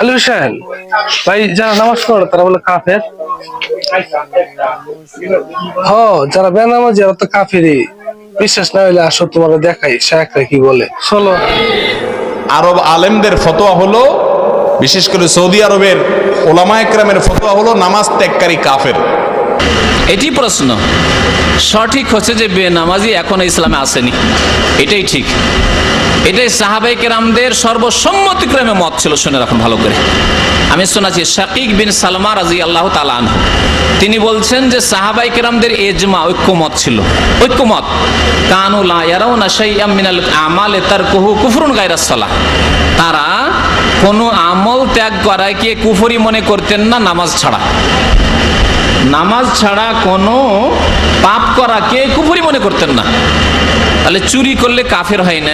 আলী হোসেন। ভাই, যারা নামাজ তারা বলে কাফের। হ, যারা বেনামাজ যারা তো কাফেরই। বিশ্বাস না হইলে আসো তোমার দেখাই শায়করা কি বলে। চলো। আরব আলেমদের ফতোয়া হলো, বিশেষ করে সৌদি আরবের ওলামা একরামের ফতোয়া হলো, নামাজ ত্যাগকারী কাফের। এটি প্রশ্ন। সঠিক হচ্ছে যে বেনামাজি এখন ইসলামে আসেনি। এটাই ঠিক। এটাই সাহাবাই কেরামদের সর্বসম্মতিক্রমে মত ছিল, শুনে রাখুন ভালো করে। আমি শোনাচ্ছি শাকিক বিন সালমা রাজি আল্লাহ তালান তিনি বলছেন যে সাহাবাই কেরামদের এজমা ঐক্যমত ছিল। ঐক্যমত। আমালে তারকুহু কুফরুন গায়রাস সালাহ। তারা কোনো আমল ত্যাগ করাকে কুফরি মনে করতেন না নামাজ ছাড়া? নামাজ ছাড়া কোনো পাপ করাকে কুফরি মনে করতেন না। তাহলে চুরি করলে কাফের হয় না।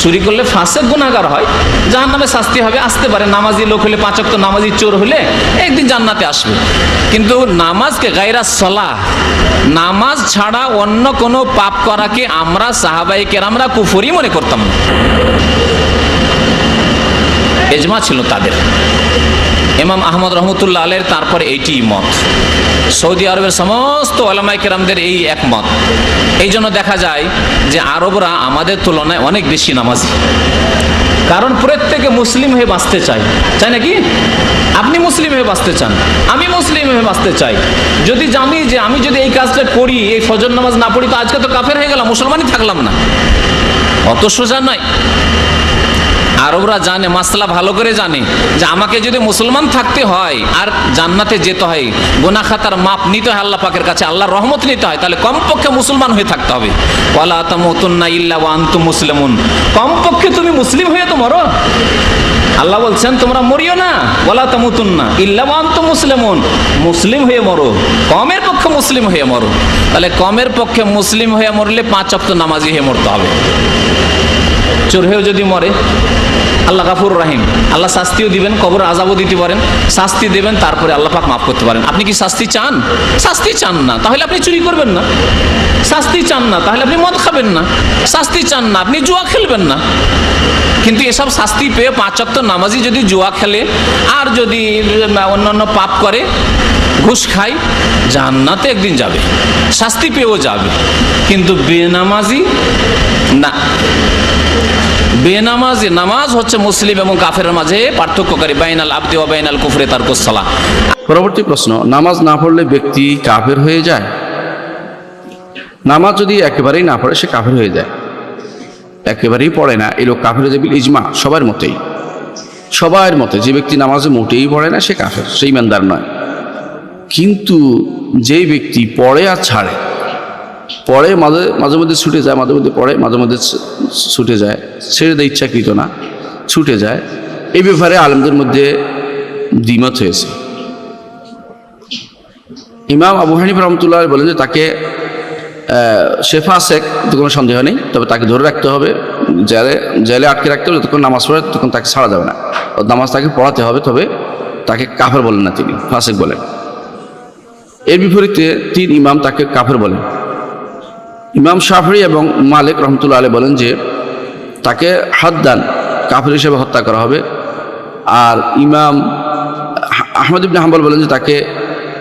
চুরি করলে ফাঁসে গুণাগার হয়। জাহান নামে শাস্তি হবে, আসতে পারে। নামাজি লোক হলে পাঁচক তো নামাজি চোর হলে একদিন জান্নাতে আসবে। কিন্তু নামাজকে গায়রা সলা নামাজ ছাড়া অন্য কোনো পাপ করাকে আমরা সাহাবাই কেরামরা কুফরি মনে করতাম এজমা ছিল তাদের। ইমাম আহমদ রহমতুল্লাহ আলের তারপরে এইটি মত। সৌদি আরবের সমস্ত ওলামাই কেরামদের এই একমত এই জন্য দেখা যায় যে আরবরা আমাদের তুলনায় অনেক বেশি নামাজি। কারণ প্রত্যেকে মুসলিম হয়ে বাঁচতে চায়। চায় নাকি? আপনি মুসলিম হয়ে বাঁচতে চান। আমি মুসলিম হয়ে বাঁচতে চাই। যদি জানি যে আমি যদি এই কাজটা করি, এই ফজর নামাজ না পড়ি, তো আজকে তো কাফের হয়ে গেলাম, মুসলমানই থাকলাম না। অত সোজা নয়। আরবরা জানে, মাসলা ভালো করে জানে যে আমাকে যদি মুসলমান থাকতে হয় আর জান্নাতে যেতে হয় গোনা খাতার মাপ নিতে হয় আল্লাহ পাকের কাছে, আল্লাহর রহমত নিতে হয়, তাহলে কমপক্ষে মুসলমান হয়ে থাকতে হবে। ওয়ালা তামুতুন্না ইল্লা ওয়া আনতুম মুসলিমুন। কমপক্ষে তুমি মুসলিম হয়ে তো মরো। আল্লাহ বলছেন, তোমরা মরিও না। ওয়ালা তামুতুন্না ইল্লা ওয়া আনতুম মুসলিমুন। মুসলিম হয়ে মরো। কমের পক্ষে মুসলিম হয়ে মরো। তাহলে কমের পক্ষে মুসলিম হয়ে মরলে পাঁচ অক্ত নামাজি হয়ে মরতে হবে। চোর হয়েও যদি মরে, আল্লাহ গাফুর রাহিম। আল্লাহ শাস্তিও দিবেন কবর আজাবও দিতে পারেন। শাস্তি দেবেন, তারপরে আল্লাহ পাক মাফ করতে পারেন। আপনি কি শাস্তি চান? শাস্তি চান না, তাহলে আপনি চুরি করবেন না। শাস্তি চান না, তাহলে আপনি মদ খাবেন না। শাস্তি চান না, আপনি জুয়া খেলবেন না। কিন্তু এসব শাস্তি পেয়ে পাঁচক্ত নামাজি যদি জুয়া খেলে, আর যদি অন্যান্য পাপ করে, ঘুষ খায়, জান্নাতে একদিন যাবে। শাস্তি পেয়েও যাবে। কিন্তু বেনামাজি না। বেনামাজি, নামাজ হচ্ছে মুসলিম এবং কাফের মাঝে পার্থক্যকারী, বাইনাল আব্দি ও বাইনাল কুফরে তার কোসলা পরবর্তী প্রশ্ন, নামাজ না পড়লে ব্যক্তি কাফের হয়ে যায়? নামাজ যদি একেবারেই না পড়ে, সে কাফের হয়ে যায়। একেবারেই পড়ে না, এই লোক কাফের হয়ে ইজমা সবার মতেই। সবার মতে, যে ব্যক্তি নামাজে মোটেই পড়ে না, সে কাফের সেই ইমানদার নয়। কিন্তু যেই ব্যক্তি পড়ে আর ছাড়ে পড়ে মাঝে মাঝে মধ্যে ছুটে যায়, মাঝে মধ্যে পড়ে মাঝে মধ্যে ছুটে যায়। ছেড়ে দেয় ইচ্ছাকৃত না, ছুটে যায়। এই ব্যাপারে আলমদের মধ্যে দ্বিমত হয়েছে। ইমাম আবু হানিফ রহমতুল্লাহ বলেন যে তাকে শেফা শেখ, তো কোনো সন্দেহ নেই, তবে তাকে ধরে রাখতে হবে। জেলে জেলে আটকে রাখতে হবে, যতক্ষণ নামাজ পড়ে তখন তাকে ছাড়া যাবে না। নামাজ তাকে পড়াতে হবে, তবে তাকে কাফের বলেন না তিনি, ফাসেক বলেন। এর বিপরীতে তিন ইমাম তাকে কাফের বলেন। ইমাম শাফরি এবং মালিক রহমতুল্লাহ আলী বলেন যে, তাকে হাদ্দান, কাফের হিসেবে হত্যা করা হবে। আর ইমাম আহ- আহমদ ইবনে হাম্বল বলেন যে, তাকে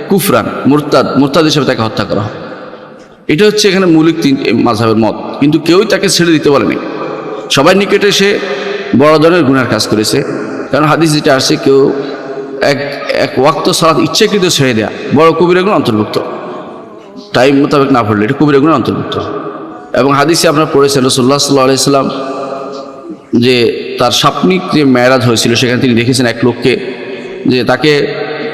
কুফরান, মুরতাদ মুরতাদ হিসেবে তাকে হত্যা করা হবে। এটা হচ্ছে এখানে মৌলিক তিন মাঝহের মত। কিন্তু কেউই তাকে ছেড়ে দিতে বলেনি। সবাই নিকটে সে বড় ধরনের গুণার কাজ করেছে। কারণ হাদিস যেটা আসছে, কেউ এক এক ওয়াক্ত সালাত ইচ্ছাকৃত ছেড়ে দেয়া, বড় কবিরা গুণ অন্তর্ভুক্ত। টাইম মোতাবেক না পড়লে, এটা কবিরা গুণ অন্তর্ভুক্ত। এবং হাদিসে আপনারা পড়েছেন রসুল্লাহ সাল্লাহ আলাইসাল্লাম যে তার সাপনিক যে মেয়ারাজ হয়েছিল, সেখানে তিনি দেখেছেন এক লোককে যে তাকে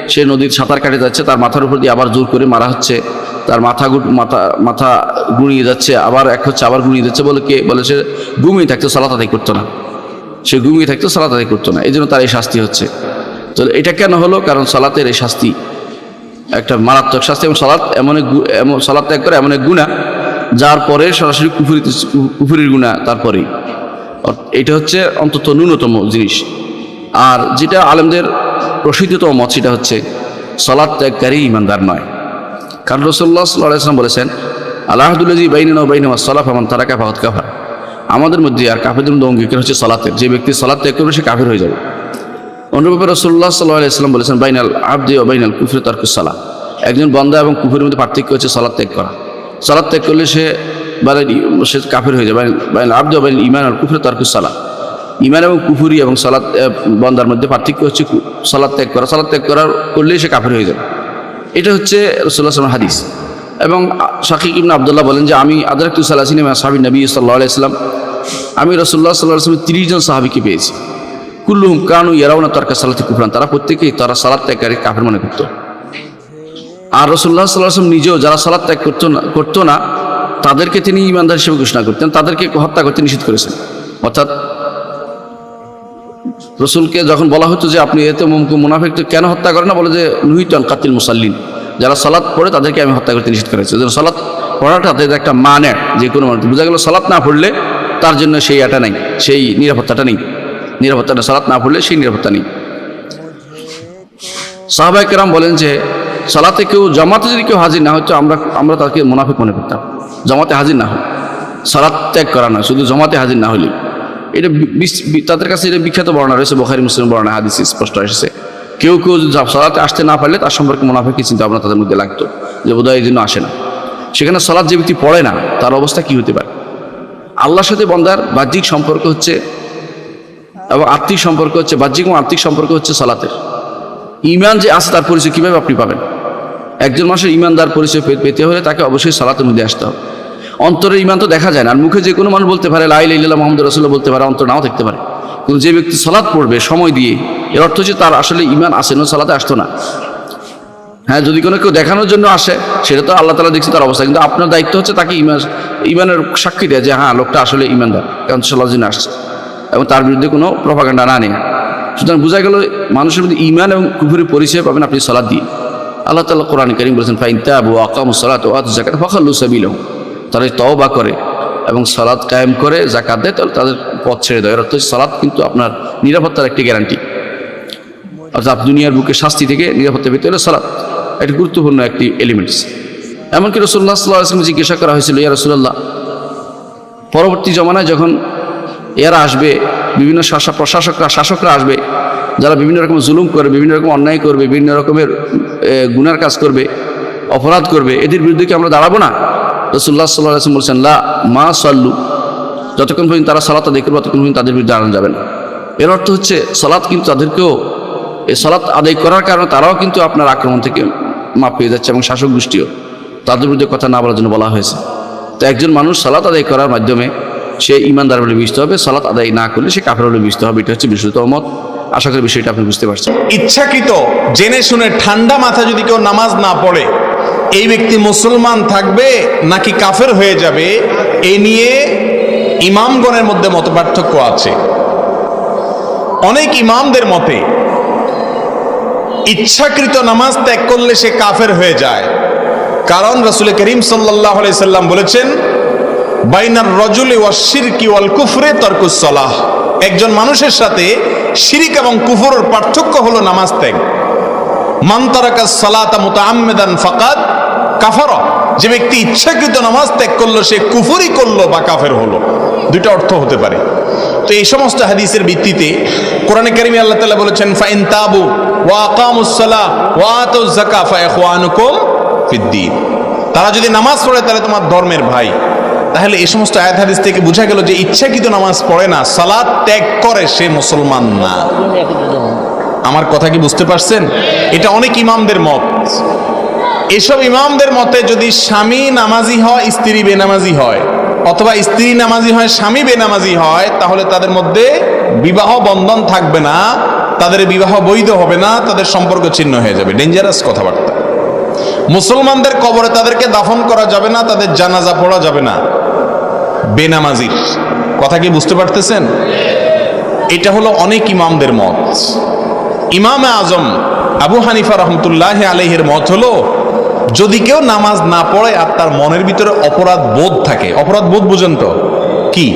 সে নদীর সাঁতার কাটে যাচ্ছে, তার মাথার উপর দিয়ে আবার জোর করে মারা হচ্ছে, তার মাথা মাথা মাথা গুঁড়িয়ে যাচ্ছে, আবার এক হচ্ছে আবার গুঁড়িয়ে যাচ্ছে বলে কে? বলে সে ঘুমিয়ে থাকতো, সালাত আদায় করতো না। সে ঘুমিয়ে থাকতো, সালাত করতো না। এই জন্য তার এই শাস্তি হচ্ছে। তো এটা কেন হলো? কারণ সালাতের এই শাস্তি একটা মারাত্মক শাস্তি এবং সালাত এমন এমন সালাত ত্যাগ করে এমন এক গুণা যার পরে সরাসরি কুফুরিতে কুফুরির গুণা তারপরেই। এটা হচ্ছে অন্তত ন্যূনতম জিনিস। আর যেটা আলেমদের প্রসিদ্ধতম মত, সেটা হচ্ছে সলাৎ ত্যাগকারী ইমানদার নয়। কারণ রসল্লাহ সাল্লাম বলেছেন আল্লাহদুল্লাজি বাইন বাইন সলাফ আমান তারা কাফাহত কাফা আমাদের মধ্যে আর কাফেরদের মধ্যে অঙ্গীকার হচ্ছে সলাতের। যে ব্যক্তি সলাৎ ত্যাগ করবে, সে কাফের হয়ে যাবে। অনুরূপে রসুল্লাহ সাল্লাহ ইসলাম বলেছেন, বাইনাল আবদি ও বাইনাল কুফরি তর্কুসালা একজন বন্দা এবং কুফুরের মধ্যে পার্থক্য হচ্ছে সালাদ ত্যাগ করা। সালাদ ত্যাগ করলে সে মানে সে কাফের হয়ে যায়। বাইনাল আবদি ও বাইনাল ইমান আর কুফরি তর্কুসালা ইমান এবং কুফুরি এবং সালাদ বন্দার মধ্যে পার্থক্য হচ্ছে সালাদ ত্যাগ করা। সালাদ ত্যাগ করার, করলেই সে কাফের হয়ে যাবে। এটা হচ্ছে রসুল্লাহ সাল্লাম হাদিস। এবং শাকিক ইবন আবদুল্লাহ বলেন যে, আমি আদারকতু সালাসিন সাহাবি নবী সাল্লাহ আলাইসলাম আমি রসুল্লাহ সাল্লাহ আসলামের তিরিশ জন সাহাবিকে পেয়েছি। কুল্লুহুম কানু ইয়ারাউনা তরকা সালাতে কুফরান। তারা প্রত্যেকেই তারা সালাদ ত্যাগকারী কাফের মনে করতো। আর রসুল্লাহ সাল্লাহ আসলাম নিজেও যারা সালাদ ত্যাগ করতো না করতো না, তাদেরকে তিনি ইমানদার হিসেবে ঘোষণা করতেন। তাদেরকে হত্যা করতে নিষেধ করেছেন। অর্থাৎ রসুলকে যখন বলা হতো যে আপনি এতে মুনাফিক কেন হত্যা করেন না? বলে যে নুহিতন কাতিল মুসাল্লিন। যারা সালাদ পড়ে তাদেরকে আমি হত্যা করতে নিষেধ করেছি। যেন সালাদ পড়াটা তাদের একটা মানে যে কোনো মানুষ বোঝা গেল সালাদ না পড়লে তার জন্য সেই আটা নেই, সেই নিরাপত্তাটা নেই। নিরাপত্তাটা সালাত না পড়লে সেই নিরাপত্তা নেই। সাহাবাই কেরাম বলেন যে, সালাতে কেউ, জামাতে যদি কেউ হাজির না হতো, আমরা আমরা তাকে মুনাফিক মনে করতাম। জামাতে হাজির না হয় সালাত ত্যাগ করা না, শুধু জমাতে হাজির না হলে। এটা তাদের কাছে এটা বিখ্যাত বর্ণনা রয়েছে, বোখারি, মুসলিম বর্ণনা, হাদিস স্পষ্ট এসেছে। কেউ কেউ সালাতে আসতে না পারলে তার সম্পর্কে মুনাফিক চিন্তা ভাবনা তাদের মধ্যে লাগতো, যে বোধহয় এই জন্য আসে না। সেখানে সালাদ যে ব্যক্তি পড়ে না, তার অবস্থা কি হতে পারে? আল্লাহর সাথে বন্দার বাহ্যিক সম্পর্ক হচ্ছে এবং আর্থিক সম্পর্ক হচ্ছে বাহ্যিক এবং আর্থিক সম্পর্ক হচ্ছে সালাতের। ইমান যে আছে তার পরিচয় কীভাবে আপনি পাবেন? একজন মানুষের ইমানদার পরিচয় পেতে হলে তাকে অবশ্যই সালাতের মধ্যে আসতে হবে। অন্তরের ইমান তো দেখা যায় না। আর মুখে যে কোনো মানুষ বলতে পারে লাই লাইল্লাহ মোহাম্মদ রসুল্লাহ বলতে পারে, অন্তর নাও থাকতে পারে। কিন্তু যে ব্যক্তি সালাদ পড়বে সময় দিয়ে, এর অর্থ হচ্ছে তার আসলে ইমান আসে না, সালাতে আসতো না। হ্যাঁ যদি কোনো কেউ দেখানোর জন্য আসে, সেটা তো আল্লাহ তালা দেখছে তার অবস্থা। কিন্তু আপনার দায়িত্ব হচ্ছে তাকে ইমান ইমানের সাক্ষী দেয় যে হ্যাঁ লোকটা আসলে ইমানদার কারণ জন্য আসছে। এবং তার বিরুদ্ধে কোনো প্রভাকাণ্ডা না নেয়। সুতরাং বোঝা গেল মানুষের মধ্যে ইমান এবং কুফুরের পরিচয় পাবেন আপনি সালাদ দিয়ে। আল্লাহ তালা কোরআন করিম বলেছেন, ফাইন তাবু আকাম সালাত ওয়াত জাকাত ফখাল্লু সাবিল তারা তওবা করে এবং সালাদ কায়েম করে জাকাত দেয়, তাহলে তাদের পথ ছেড়ে দেয়। এর অর্থ হচ্ছে সালাদ কিন্তু আপনার নিরাপত্তার একটি গ্যারান্টি অর্থাৎ দুনিয়ার বুকে শাস্তি থেকে নিরাপত্তা পেতে হলে সালাদ একটি গুরুত্বপূর্ণ একটি এলিমেন্টস এমনকি রসুল্লাহ সাল্লাহ আসলাম জিজ্ঞাসা করা হয়েছিল, ইয়া রসুল্লাহ পরবর্তী জমানায় যখন এরা আসবে, বিভিন্ন শাসক, প্রশাসকরা, শাসকরা আসবে, যারা বিভিন্ন রকম জুলুম করবে, বিভিন্ন রকম অন্যায় করবে, বিভিন্ন রকমের গুনার কাজ করবে, অপরাধ করবে, এদের বিরুদ্ধে কি আমরা দাঁড়াবো না? রসুল্লাহ সাল্লাহ বলছেন, লা মা সাল্লু যতক্ষণ পর্যন্ত তারা সালাত আদায় করবে, ততক্ষণ পর্যন্ত তাদের বিরুদ্ধে দাঁড়ানো যাবে না। এর অর্থ হচ্ছে, সালাত কিন্তু তাদেরকেও এই সালাত আদায় করার কারণে তারাও কিন্তু আপনার আক্রমণ থেকে মাপ পেয়ে যাচ্ছে এবং শাসক গোষ্ঠীও তাদের বিরুদ্ধে কথা না বলার জন্য বলা হয়েছে। তো একজন মানুষ সালাত আদায় করার মাধ্যমে সে ইমানদার বলে বিষ্ট হবে, সালাত আদায় না করলে সে কাফের বলে বিষ্ট হবে, এটা হচ্ছে বিশুদ্ধ মত। আশা করি বিষয়টা আপনি বুঝতে পারছেন। ইচ্ছাকৃত, জেনে শুনে ঠান্ডা মাথা যদি কেউ নামাজ না পড়ে, এই ব্যক্তি মুসলমান থাকবে নাকি কাফের হয়ে যাবে এই নিয়ে ইমামগণের মধ্যে মত পার্থক্য আছে। অনেক ইমামদের মতে, ইচ্ছাকৃত নামাজ ত্যাগ করলে সে কাফের হয়ে যায়। কারণ রসুল করিম সাল্লাহ সাল্লাম বলেছেন বাইনার রজুলি ওয়াশিরকি ওয়াল কুফরে তর্কুস সলাহ। একজন মানুষের সাথে শিরিক এবং কুফরের পার্থক্য হলো নামাজ ত্যাগ। মান্তারাকা সালাতা মুতাআম্মিদান ফাকাদ কাফার। যে ব্যক্তি ইচ্ছাকৃত নামাজ ত্যাগ করল, সে কুফরি করল বা কাফের হলো। দুইটা অর্থ হতে পারে। তো এই সমস্ত হাদিসের ভিত্তিতে কোরআনে কারিমে আল্লাহ তাআলা বলেছেন, ফাইন তাবু ওয়া আকামুস সালাহ ওয়া আতুজ যাকা ফা ইখওয়ানুকুম ফিদ্দিন তারা যদি নামাজ পড়ে, তাহলে তোমার ধর্মের ভাই। তাহলে এই সমস্ত আয়াত হাদিস থেকে বোঝা গেল যে ইচ্ছাকৃত নামাজ পড়ে না সালাদ ত্যাগ করে সে মুসলমান না। আমার কথা কি বুঝতে পারছেন? এটা অনেক ইমামদের মত। এসব ইমামদের মতে যদি স্বামী নামাজি হয়, স্ত্রী বেনামাজি হয়, অথবা স্ত্রী নামাজি হয়, স্বামী বেনামাজি হয়, তাহলে তাদের মধ্যে বিবাহ বন্ধন থাকবে না, তাদের বিবাহ বৈধ হবে না, তাদের সম্পর্ক ছিন্ন হয়ে যাবে। ডেঞ্জারাস কথাবার্তা। মুসলমানদের কবরে তাদেরকে দাফন করা যাবে না, তাদের জানাজা পড়া যাবে না। বেনামাজির কথা কি বুঝতে পারতেছেন? এটা হলো অনেক ইমামদের মত। ইমাম আজম আবু হানিফা রহমতুল্লাহ আলহের মত হলো, যদি কেউ নামাজ না পড়ে আর তার মনের ভিতরে অপরাধ বোধ থাকে, অপরাধ বোধ বুঝেন তো, কি?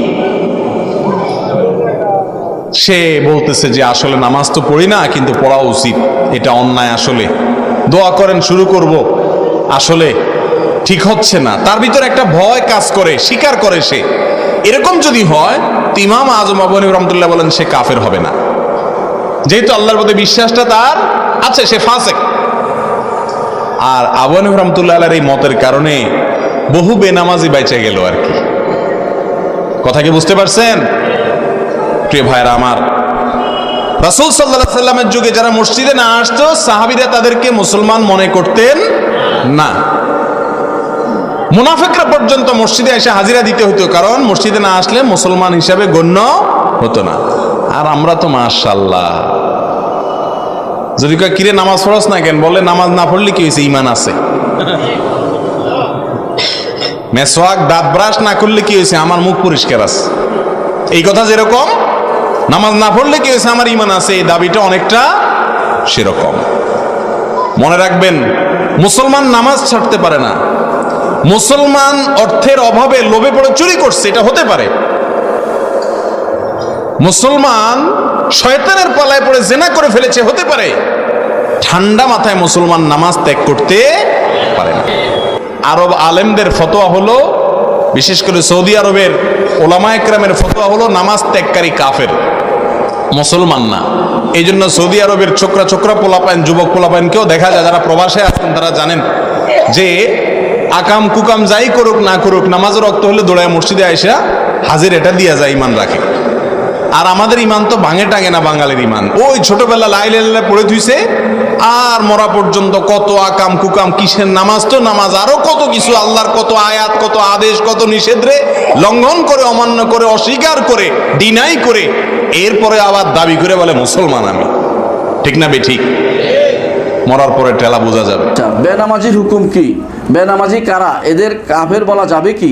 সে বলতেছে যে আসলে নামাজ তো পড়ি না, কিন্তু পড়া উচিত, এটা অন্যায় আসলে। দোয়া করেন, শুরু করব। আসলে ঠিক হচ্ছে না। তার ভিতরে একটা ভয় কাজ করে স্বীকার করে সে। এরকম যদি হয়, তো ইমাম আজম আবু রহমতুল্লাহ বলেন সে কাফের হবে না। যেহেতু আল্লাহর প্রতি বিশ্বাসটা তার, আছে, সে ফাসেক। আর আবু হানিফ রহমতুল্লাহ এই মতের কারণে বহু বেনামাজি বেঁচে গেল আর কি। কথা কি বুঝতে পারছেন? প্রিয় ভাইরা আমার, রাসূল সাল্লাল্লাহু সাল্লামের যুগে যারা মসজিদে না আসতো, সাহাবীরা তাদেরকে মুসলমান মনে করতেন না। মুনাফিকরা পর্যন্ত মসজিদে এসে হাজিরা দিতে হতো কারণ মসজিদে না আসলে মুসলমান হিসাবে গণ্য হতো না। আর আমরা তো মাশাল্লাহ যদি কয়, কিরে, নামাজ পড়স না কেন? বলে, নামাজ না পড়লে কি হয়েছে ইমান আছে। মেসোয়াক দাঁত ব্রাশ না করলে কি হয়েছে আমার মুখ পরিষ্কার আছে। এই কথা যেরকম, নামাজ না পড়লে কি হয়েছে আমার ইমান আছে। এই দাবিটা অনেকটা সেরকম। মনে রাখবেন, মুসলমান নামাজ ছাড়তে পারে না। মুসলমান অর্থের অভাবে লোভে পড়ে চুরি করছে, এটা হতে পারে। মুসলমান শয়তানের পালায় পড়ে জেনা করে ফেলেছে, হতে পারে। ঠান্ডা মাথায় মুসলমান নামাজ ত্যাগ করতে পারে না। আরব আলেমদের ফতোয়া হলো, বিশেষ করে সৌদি আরবের ওলামা একরামের ফতোয়া হলো, নামাজ ত্যাগকারী কাফের। মুসলমান না। এই জন্য সৌদি আরবের ছোকরা ছোকরা পোলাপাইন যুবক পোলাপাইনকেও দেখা যায়, যারা প্রবাসে আছেন তারা জানেন যে আকাম কুকাম যাই করুক, না করুক, নামাজের রক্ত হলে দৌড়ায় মসজিদে আইসা হাজির এটা দিয়া যায় ইমান রাখে। আর আমাদের ইমান তো ভাঙে টাঙে না বাঙালির ইমান ওই ছোটবেলা লাই লাই পড়ে থুইছে, আর মরা পর্যন্ত কত আকাম কুকাম কিসের নামাজ তো নামাজ, আরও কত কিছু, আল্লাহর কত আয়াত, কত আদেশ, কত নিষেধরে লঙ্ঘন করে, অমান্য করে, অস্বীকার করে ডিনাই করে, এরপরে আবার দাবি করে বলে, মুসলমান আমি। ঠিক না বে ঠিক? মরার পরে টেলা বোঝা যাবে। আচ্ছা বেনামাজির হুকুম কি? বেনামাজি কারা? এদের কাফের বলা যাবে কি?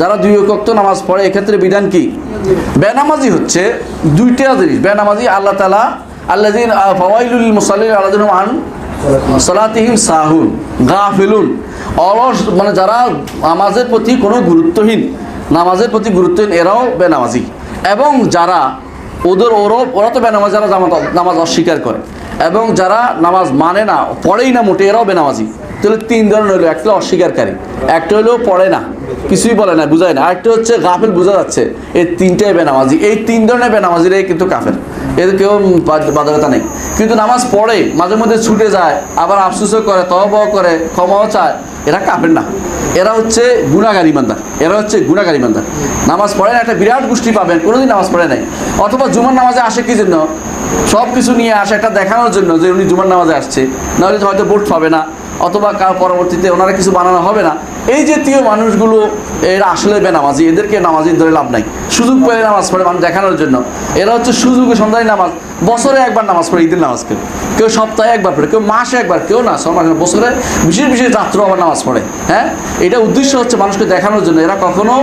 যারা দুই ওয়াক্ত নামাজ পড়ে, এক্ষেত্রে বিধান কি? বেনামাজি হচ্ছে দুইটা জিনিস। বেনামাজি আল্লাহ তালা আল্লাদিন ফওয়াইলুল মুসাল্লিন আল্লাদিন আন সালাতিহিম সাহুন, গাফিলুন। অলস মানে যারা নামাজের প্রতি কোনো গুরুত্বহীন, নামাজের প্রতি গুরুত্বহীন, এরাও বেনামাজি। এবং যারা ওদের ওরও ওরা তো বেনামাজ যারা নামাজ অস্বীকার করে। এবং যারা নামাজ মানে না, পড়েই না মোটে, এরাও বেনামাজি। তাহলে তিন ধরনের হলো, একটা অস্বীকারকারী, একটা হলো পড়ে না। কিছুই বলে না, বুঝায় না। আরেকটা হচ্ছে গাফেল, বোঝা যাচ্ছে, এই তিনটাই বেনামাজি। এই তিন ধরনের বেনামাজিরাই কিন্তু কাফের। এদের কেউ বাধ্যকতা নেই। কিন্তু নামাজ পড়ে, মাঝে মধ্যে ছুটে যায়, আবার আফসোসও করে তহবাও করে, ক্ষমাও চায়, এরা কাফের না। এরা হচ্ছে গুণাগার ইমানদার এরা হচ্ছে গুণাগার ইমানদার নামাজ পড়ে না, একটা বিরাট গোষ্ঠী পাবেন, কোনোদিন নামাজ পড়ে নাই। অথবা জুমার নামাজে আসে কি জন্য? সব কিছু নিয়ে আসে একটা দেখানোর জন্য যে উনি জুমার নামাজে আসছে। নাহলে হয়তো ভোট পাবে না, অথবা কার পরবর্তীতে ওনারা কিছু বানানো হবে না। এই জাতীয় মানুষগুলো, এরা আসলে বেনামাজি, এদেরকে নামাজি ধরে লাভ নাই। সুযোগ পেলে নামাজ পড়ে মানুষ দেখানোর জন্য। এরা হচ্ছে সুযোগে সন্ধ্যায় নামাজ, বছরে একবার নামাজ পড়ে, ঈদের নামাজ কেউ কেউ সপ্তাহে একবার পড়ে, কেউ মাসে একবার, কেউ না মাসে বছরে বিশেষ বিশেষ রাত্র আবার নামাজ পড়ে হ্যাঁ? এটা উদ্দেশ্য হচ্ছে মানুষকে দেখানোর জন্য। এরা কখনো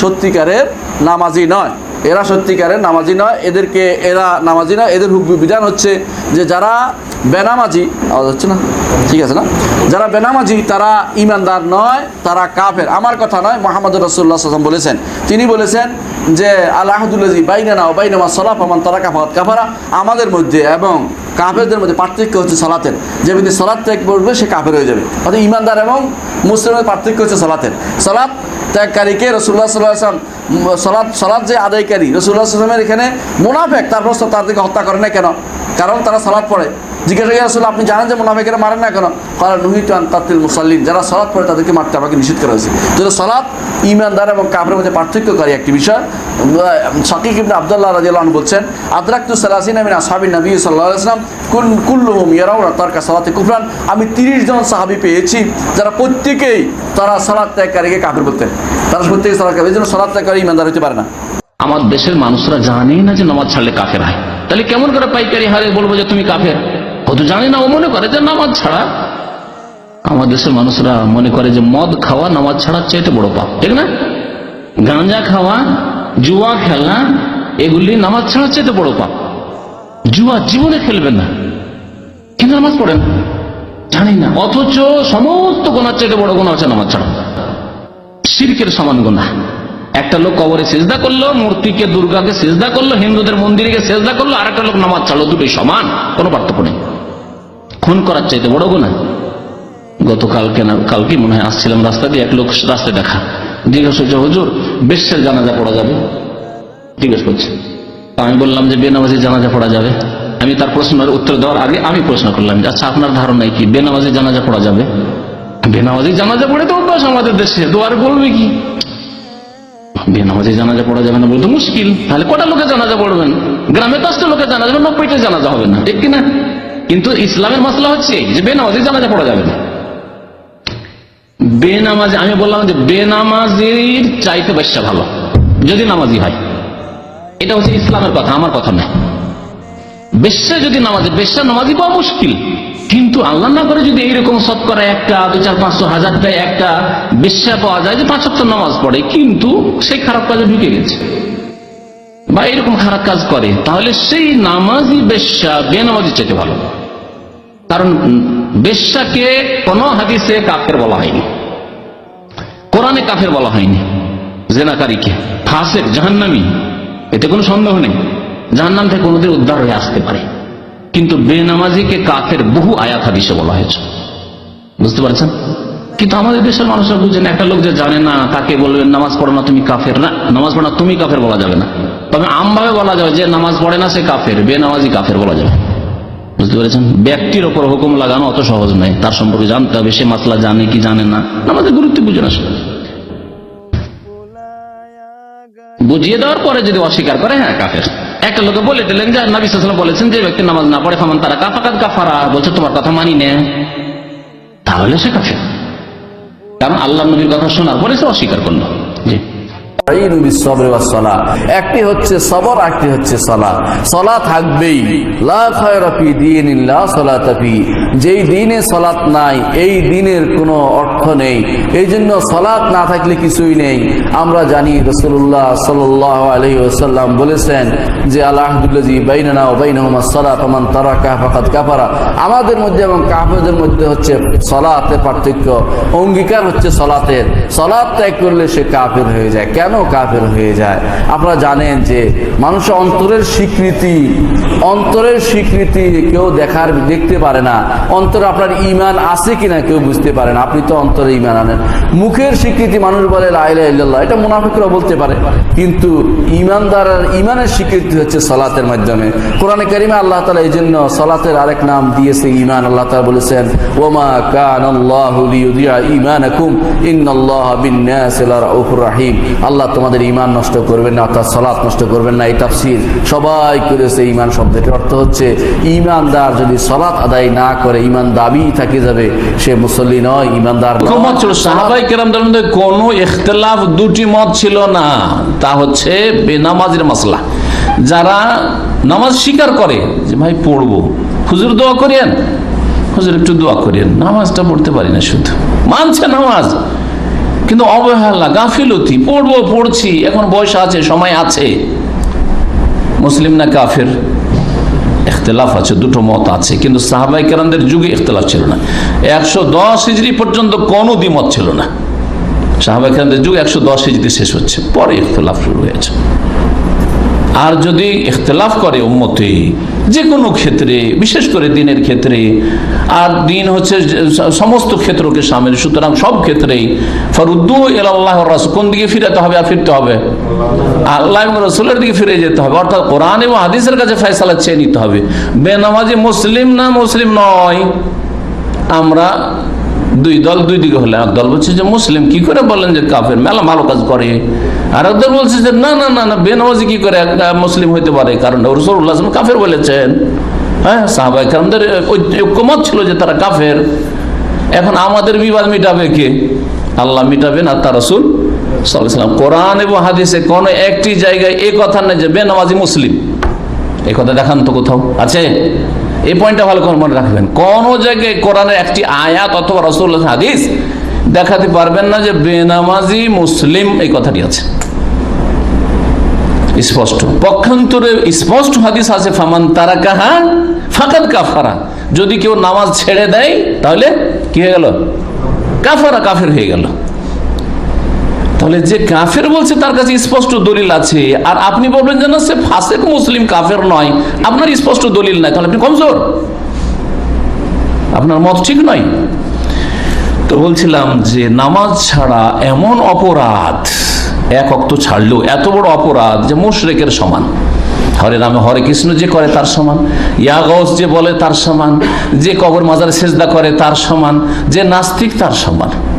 সত্যিকারের নামাজি নয়। এরা সত্যিকারের নামাজি নয়, এদেরকে এরা নামাজি নয়, এদের হুক- বিধান হচ্ছে যে যারা বেনামাজি, আওয়াজ হচ্ছে না? ঠিক আছে না? যারা বেনামাজি, তারা ইমানদার নয়, তারা কাফের। আমার কথা নয় মোহাম্মদ রসুল্লাহ সাল্লাম বলেছেন। তিনি বলেছেন যে আল্লাহদুল্লাজি বাইনানা ও বাইনামা সলাফ আমান তারা কাফাত কাফারা। আমাদের মধ্যে এবং কাফেরদের মধ্যে পার্থক্য হচ্ছে সলাতের। যে ব্যক্তি সলাদ ত্যাগ করবে, সে কাফের হয়ে যাবে। অর্থাৎ ইমানদার এবং মুসলিমের পার্থক্য হচ্ছে সলাতের। সলাদ ত্যাগকারীকে রসুল্লাহ সাল্লাহ আসলাম সলাদ সলাদ যে আদায়কারী রসুল্লাহ সাল্লামের এখানে মোনাফেক, তারপর তাদেরকে হত্যা করে না কেন? কারণ তারা সলাদ পড়ে। জিজ্ঞাসা আপনি জানেন যে মুনাফেকেরা মারেন না কেন? নুহিত মুসাল্লিন, যারা সলাৎ পড়ে তাদেরকে মারতে আমাকে নিষেধ করা হয়েছে। সলাৎ ইমানদার এবং মধ্যে পার্থক্যকারী একটি বিষয় ইবনে আবদুল্লাহ বলছেন সালাসিন নবী তারকা সালাতে কুফরান। আমি 30 জন সাহাবী পেয়েছি, যারা প্রত্যেকেই তারা সালাত ত্যাগকারীকে কাফের বলতেন তারা প্রত্যেকে কাফের এই জন্য সালাত ত্যাগকারী ইমানদার হতে পারে না। আমার দেশের মানুষরা জানেই না যে নামাজ ছাড়লে কাফের হয়। তাহলে কেমন করে পাইকারি হারে বলব যে তুমি কাফের? তো জানে না, ও মনে করে যে নামাজ ছাড়া। আমার দেশের মানুষরা মনে করে যে মদ খাওয়া, নামাজ ছাড়া চাইতে বড় পাপ, ঠিক না? গাঁজা খাওয়া, জুয়া খেলা এগুলি নামাজ ছাড়া চাইতে বড় পাপ। জুয়া জীবনে খেলবেন না। কিন্তু নামাজ পড়েন? জানি না। অথচ সমস্ত গোনার চাইতে বড় গোনা হচ্ছে নামাজ ছাড়া। শিরকের সমান গোনা একটা লোক কবরে সেজদা করল, মূর্তিকে, দুর্গাকে সেজদা করল, হিন্দুদের মন্দিরে সেজদা করল আর একটা লোক নামাজ ছাড়লো, দুটোই সমান, কোনো পার্থক্য নেই। খুন করার চাইতে বড় গোনা গতকালকে না কালকে মনে হয় আসছিলাম রাস্তা দিয়ে, এক লোক রাস্তায় দেখা। জিজ্ঞেস করছে, হুজুর বেশের জানাজা পড়া যাবে? জিজ্ঞেস করছে। আমি বললাম যে বেনামাজি জানাজা পড়া যাবে। আমি তার প্রশ্নের উত্তর দেওয়ার আগে আমি প্রশ্ন করলাম আচ্ছা আপনার ধারণায় কি বেনামাজি জানাজা পড়া যাবে? বেনামাজি জানাজা পড়ে তো অভ্যাস আমাদের দেশে, দুয়ারে বলবে কি? বেনামাজি জানাজা পড়া যাবে না বলতে মুশকিল। তাহলে কটা লোকে জানাজা পড়বেন? গ্রামে দশটা লোকে জানাজা নব্বইটা জানাজা হবে না, ঠিক কিনা? কিন্তু ইসলামের মশলা হচ্ছে যে বেনামাজি জানাজা পড়া যাবে না। বেনামাজি, আমি বললাম যে বেনামাজির চাইতে বেশা ভালো, যদি নামাজি হয়। এটা হচ্ছে ইসলামের কথা, আমার কথা নয় বেশ্যা যদি নামাজি বেশ্যা নামাজি পাওয়া মুশকিল। কিন্তু আল্লাহ না করে যদি এইরকম শতকরা একটা দু চার পাঁচশো হাজারটা একটা বেশ্যা পাওয়া যায় যে পাঁচ সপ্তাহ নামাজ পড়ে, কিন্তু সেই খারাপ কাজে ঢুকে গেছে। বা এরকম খারাপ কাজ করে, তাহলে সেই নামাজি বেশ্যা বেনামাজি চাইতে ভালো। কারণ বেশ্যাকে কোন হাদিসে কাফের বলা হয়নি। কোরআনে কাফের বলা হয়নি। জেনাকারীকে, ফাসেক, জাহান্নামি, এতে কোনো সন্দেহ নেই। জাহান্নাম থেকে কোনোদিন উদ্ধার হয়ে আসতে পারে। কিন্তু বেনামাজিকে কাফের বহু আয়াত হাদিসে বলা হয়েছে। বুঝতে পারছেন? কিন্তু আমাদের দেশের মানুষরা বুঝেন একটা লোক যে জানে না, তাকে বলবেন নামাজ পড়ো না, তুমি কাফের না। নামাজ পড়ো না, তুমি কাফের বলা যাবে না। তবে আমভাবে বলা যাবে যে নামাজ পড়ে না সে কাফের, বেনামাজি কাফের বলা যাবে বুঝতে পেরেছেন? ব্যক্তির ওপর হুকুম লাগানো অত সহজ নয়। তার সম্পর্কে জানতে হবে, সে মাসলা জানে কি জানে না। আমাদের গুরুত্ব বুঝে না বুঝিয়ে দেওয়ার পরে যদি অস্বীকার করে হ্যাঁ কাফের। একটা লোকে বলে দিলেন যে, নবী সাল্লাম বলেছেন যে, ব্যক্তি নামাজ না পড়ে, ফামান তারা কাফা কাফাকাত কাফারা। বলছে, তোমার কথা মানি নে। তাহলে সে কাফের। কারণ আল্লাহ নবীর কথা শোনার পরে সে অস্বীকার করল। জি। একটি হচ্ছে সবর একটি হচ্ছে সলা সলা থাকবেই। লা খায়রা ফি দীনিন, লা সালাতা ফি। যেই দিনে সলাত নাই, এই দিনের কোনো অর্থ নেই। এই জন্য সলাত না থাকলে কিছুই নেই। আমরা জানি রাসূলুল্লাহ সাল্লাল্লাহু আলাইহি ওয়াসাল্লাম বলেছেন যে আল্লাহুল্লাযী বাইনানা ওয়া বাইনাহুমা সালাত ফামান তারাকা ফাকাদ কাফারা। আমাদের মধ্যে এবং কাফেরদের মধ্যে হচ্ছে সলাতের পার্থক্য। অঙ্গীকার হচ্ছে সলাতের। সলাত ত্যাগ করলে সে কাফের হয়ে যায়। কেন কাফের হয়ে যায়? আপনারা জানেন যে মানুষের অন্তরের স্বীকৃতি অন্তরের স্বীকৃতি কেউ দেখার, দেখতে পারে না। অন্তরে আপনার ইমান আছে কিনা কেউ বুঝতে পারে না। আপনি তো অন্তরে ইমান আনেন। মুখের স্বীকৃতি মানুষ বলে লাইলা এটা মুনাফিকরা বলতে পারে। কিন্তু ইমানদার ইমানের স্বীকৃতি হচ্ছে সলাতের মাধ্যমে। কোরআনে কারিমে আল্লাহ তালা এই জন্য সলাতের আরেক নাম দিয়েছে ইমান আল্লাহ তালা বলেছেন, ওমা কান আল্লাহ ইন্নাল্লাহ বিন্নাসি লারাউফুর রাহিম। আল্লাহ তোমাদের ইমান নষ্ট করবেন না, অর্থাৎ সলাৎ নষ্ট করবেন না, এই তাফসীর। সবাই করেছে ইমান শব্দটির অর্থ হচ্ছে ইমানদার যদি সলাৎ আদায় না করে ইমান দাবি থাকে যাবে, সে মুসল্লি নয় ইমানদার কোনো ইখতলাফ দুটি মত ছিল না। তা হচ্ছে বেনামাজের মাসলা। যারা নামাজ স্বীকার করে যে, ভাই, পড়ব। হুজুর দোয়া করিয়েন? হুজুর, একটু দোয়া করিয়েন। নামাজটা পড়তে পারি না শুধু। মানছে নামাজ। কিন্তু অবহেলা, গাফিলতি, পড়ব, পড়ছি, এখন বয়স আছে, সময় আছে। মুসলিম না কাফের? ইখতলাফ আছে, দুটো মত আছে, কিন্তু সাহাবাই কেরামদের যুগে ইখতলাফ ছিল না। একশো দশ হিজড়ি পর্যন্ত কোনো দ্বিমত ছিল না। সাহাবাই কেরামদের যুগ একশো দশ হিজড়ি শেষ হচ্ছে, পরে ইখতলাফ শুরু হয়েছে। আর যদি ইখতলাফ করে উম্মতে যে কোনো ক্ষেত্রে, বিশেষ করে দিনের ক্ষেত্রে, আর দিন হচ্ছে সমস্ত ক্ষেত্রকে সামিল, সুতরাং সব ক্ষেত্রেই ফরুদ্দু আল্লাহ রাসুল, কোন দিকে ফিরাতে হবে আর ফিরতে হবে? আল্লাহ রসুলের দিকে ফিরে যেতে হবে। অর্থাৎ কোরআন এবং হাদিসের কাছে ফয়সালা চেয়ে নিতে হবে। বেনামাজি মুসলিম না মুসলিম নয়, আমরা দুই দল দুই দিকে হলে এক দল বলছে যে মুসলিম কি করে বলেন যে কাফের? মেলা ভালো কাজ করে। আর এক দল বলছে যে না না না না, বেনামাজি কি করে একটা মুসলিম হইতে পারে? কারণ রসুল্লাহ কাফের বলেছেন। হ্যাঁ সাহাবাই কারণদের ঐক্যমত ছিল যে তারা কাফের। এখন আমাদের বিবাদ মিটাবে কে? আল্লাহ মিটাবেন আর তার রসুল সাল্লাম কোরআন এবং হাদিসে কোন একটি জায়গায় এ কথা নেই যে বেনামাজি মুসলিম। এই কথা দেখান তো কোথাও। আছে? এই পয়েন্টটা ভালো করে মনে রাখবেন। কোন জায়গায় কোরআনের একটি আয়াত অথবা রসুল্লাহ হাদিস দেখাতে পারবেন না যে বেনামাজি মুসলিম এই কথাটি আছে। স্পষ্ট। পক্ষান্তরে স্পষ্ট হাদিস আছে, ফামান তারা কাহা ফাকাত কাফারা। যদি কেউ নামাজ ছেড়ে দেয়, তাহলে কি হয়ে গেল? কাফারা কাফের হয়ে গেল। তাহলে যে কাফের বলছে তার কাছে স্পষ্ট দলিল আছে। আর আপনি বলবেন যে না, সে ফাসেক মুসলিম কাফের নয়। আপনার স্পষ্ট দলিল নাই। তাহলে আপনি কমজোর। আপনার মত ঠিক নয়। তো বলছিলাম যে নামাজ ছাড়া এমন অপরাধ, এক অক্ত ছাড়লেও এত বড় অপরাধ যে মুশরেকের সমান। হরে নামে হরে কৃষ্ণ যে করে তার সমান। ইয়া যে বলে তার সমান। যে কবর মাজারে সেজদা করে তার সমান। যে নাস্তিক তার সমান।